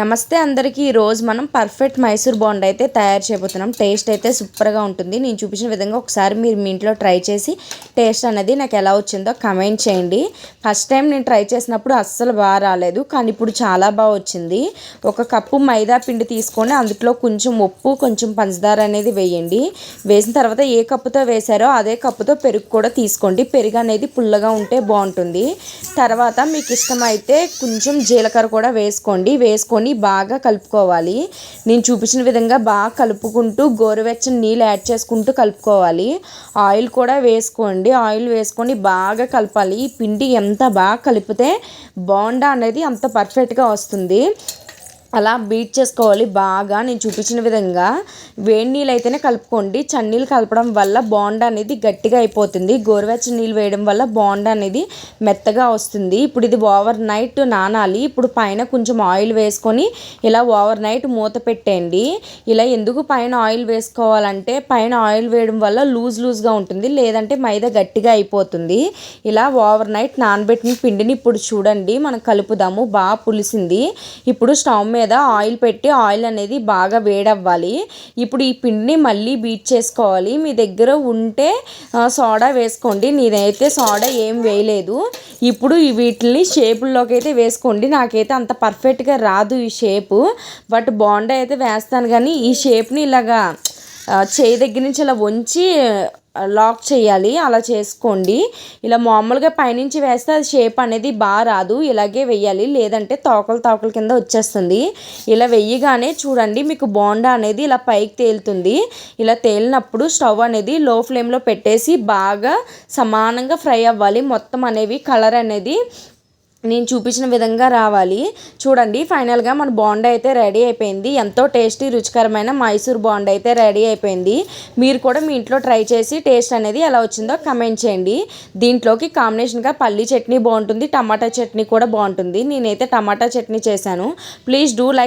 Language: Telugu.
నమస్తే అందరికీ. ఈరోజు మనం పర్ఫెక్ట్ మైసూర్ బాండ్ అయితే తయారు చేయబోతున్నాం. టేస్ట్ అయితే సూపర్గా ఉంటుంది. నేను చూపించిన విధంగా ఒకసారి మీరు మీ ఇంట్లో ట్రై చేసి టేస్ట్ అనేది నాకు ఎలా వచ్చిందో కమెంట్ చేయండి. ఫస్ట్ టైం నేను ట్రై చేసినప్పుడు అస్సలు బాగా రాలేదు. కానీ ఇప్పుడు చాలా బాగా వచ్చింది. ఒక కప్పు మైదా పిండి తీసుకొని అందులో కొంచెం ఉప్పు కొంచెం పంచదార అనేది వేయండి. వేసిన తర్వాత ఏ కప్పుతో వేశారో అదే కప్పుతో పెరుగు కూడా తీసుకోండి. పెరుగు అనేది పుల్లగా ఉంటే బాగుంటుంది. తర్వాత మీకు ఇష్టమైతే కొంచెం జీలకర్ర కూడా వేసుకోండి. వేసుకొని బాగా కలుపుకోవాలి. నేను చూపించిన విధంగా బాగా కలుపుకుంటూ గోరువెచ్చని నీళ్ళు యాడ్ చేసుకుంటూ కలుపుకోవాలి. ఆయిల్ కూడా వేసుకోండి. ఆయిల్ వేసుకొని బాగా కలపాలి. ఈ పిండి ఎంత బాగా కలిపితే బోండా అనేది అంత పర్ఫెక్ట్గా వస్తుంది. అలా బీట్ చేసుకోవాలి బాగా. నేను చూపించిన విధంగా వేడి నీళ్ళు అయితేనే కలుపుకోండి చన్నీళ్ళు కలపడం వల్ల బోండా అనేది గట్టిగా అయిపోతుంది. గోరువెచ్చని నీళ్ళు వేయడం వల్ల బోండా అనేది మెత్తగా వస్తుంది. ఇప్పుడు ఇది ఓవర్ నైట్ నానాలి. ఇప్పుడు పైన కొంచెం ఆయిల్ వేసుకొని ఇలా ఓవర్ నైట్ మూత పెట్టేయండి. ఇలా ఎందుకు పైన ఆయిల్ వేసుకోవాలంటే పైన ఆయిల్ వేయడం వల్ల లూజ్ లూజ్గా ఉంటుంది. లేదంటే మైదా గట్టిగా అయిపోతుంది. ఇలా ఓవర్ నైట్ నానబెట్టిన పిండిని ఇప్పుడు చూడండి. మనం కలుపుదాము. బాగా పులిసింది. ఇప్పుడు స్టవ్ మీద ఆయిల్ పెట్టి ఆయిల్ అనేది బాగా వేడవ్వాలి. ఇప్పుడు ఈ పిండిని మళ్ళీ బీట్ చేసుకోవాలి. మీ దగ్గర ఉంటే సోడా వేసుకోండి. నేనైతే సోడా ఏం వేయలేదు. ఇప్పుడు ఈ వీటిని షేపుల్లోకి అయితే వేసుకోండి. నాకైతే అంత పర్ఫెక్ట్గా రాదు ఈ షేపు. బట్ బాండా అయితే వేస్తాను. కానీ ఈ షేప్ని ఇలాగా చేయి దగ్గర నుంచి ఇలా వంచి లాక్ చేయాలి. అలా చేసుకోండి. ఇలా మామూలుగా పైనుంచి వేస్తే అది షేప్ అనేది బాగా రాదు. ఇలాగే వెయ్యాలి లేదంటే తోకలు తోకల కింద వచ్చేస్తుంది. ఇలా వెయ్యగానే చూడండి మీకు బోండా అనేది ఇలా పైకి తేలుతుంది. ఇలా తేలినప్పుడు స్టవ్ అనేది లో ఫ్లేమ్లో పెట్టేసి బాగా సమానంగా ఫ్రై అవ్వాలి. మొత్తం అనేవి కలర్ అనేది నేను చూపించిన విధంగా రావాలి. చూడండి ఫైనల్గా మన బాండ్ అయితే రెడీ అయిపోయింది. ఎంతో టేస్టీ రుచికరమైన మైసూర్ బాండ్ అయితే రెడీ అయిపోయింది. మీరు కూడా మీ ఇంట్లో ట్రై చేసి టేస్ట్ అనేది ఎలా వచ్చిందో కమెంట్ చేయండి. దీంట్లోకి కాంబినేషన్గా పల్లీ చట్నీ బాగుంటుంది టమాటా చట్నీ కూడా బాగుంటుంది. నేనైతే టమాటా చట్నీ చేశాను. Please do like